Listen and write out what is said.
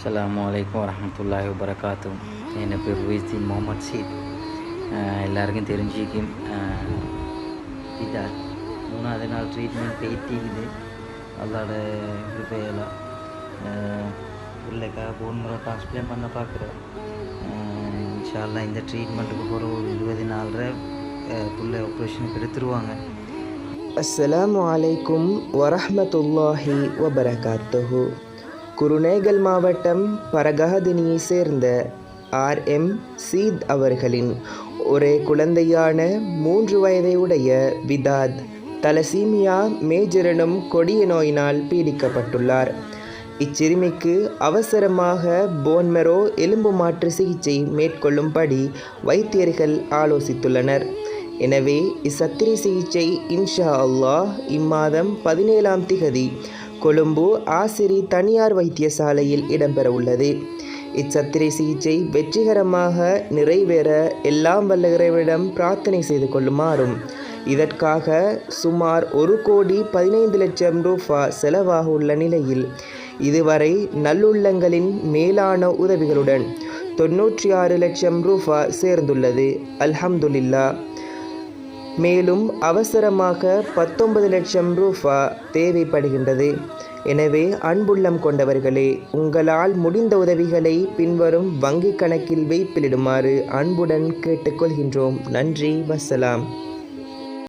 அஸ்லாமலைக்கும் வரமத்துல்லாஹி வரகாத்தும் என் பேர் உவைத்தீன் முகமது சீத் எல்லாருக்கும் தெரிஞ்சிக்கும் இதா மூணாவது நாள் ட்ரீட்மெண்ட் பெய்ட்டிக்குது அதோட கிருப்பையெல்லாம் பிள்ளைக்கா போன் முறை டிரான்ஸ்பிளேன் பண்ண பார்க்குறேன் இன்ஷால்லாம் இந்த ட்ரீட்மெண்ட்டுக்கு போகிற ஒரு இருபது நாலரை பிள்ளை ஆப்ரேஷனுக்கு எடுத்துருவாங்க அஸ்லாம் வலைக்கும் வரமத்துல்லாஹி வபரகாத்துஹு குருநேகல் மாவட்டம் பரகஹதினியை சேர்ந்த ஆர். எம். சீத் அவர்களின் ஒரே குழந்தையான மூன்று வயதை உடைய விதாத் தலசீமியா மேஜரனும் கொடிய நோயினால் பீடிக்கப்பட்டுள்ளார். இச்சிறுமிக்கு அவசரமாக போன்மெரோ எலும்பு மாற்று சிகிச்சை மேற்கொள்ளும்படி வைத்தியர்கள் ஆலோசித்துள்ளனர். எனவே இச்சத்திரை சிகிச்சை இன்ஷா அல்லாஹ் இம்மாதம் பதினேழாம் திகதி கொழும்பு ஆசிரி தனியார் வைத்தியசாலையில் இடம்பெற உள்ளது இச்சத்திரை சிகிச்சை வெற்றிகரமாக நிறைவேற எல்லாம் வல்ல இறைவனிடம் பிரார்த்தனை செய்து கொள்ளுமாறும். இதற்காக சுமார் ஒரு கோடி பதினைந்து லட்சம் ரூபா செலவாக உள்ள நிலையில் இதுவரை நல்லுள்ளங்களின் மேலான உதவிகளுடன் தொன்னூற்றி ஆறு லட்சம் ரூபா சேர்ந்துள்ளது. அல்ஹம்துலில்லா. மேலும் அவசரமாக பத்தொன்பது லட்சம் ரூபா தேவைப்படுகின்றது. எனவே அன்புள்ளம் கொண்டவர்களே உங்களால் முடிந்த உதவிகளை பின்வரும் வங்கிக் கணக்கில் வைப்பிலிடுமாறு அன்புடன் கேட்டுக்கொள்கின்றோம். நன்றி வசலாம்.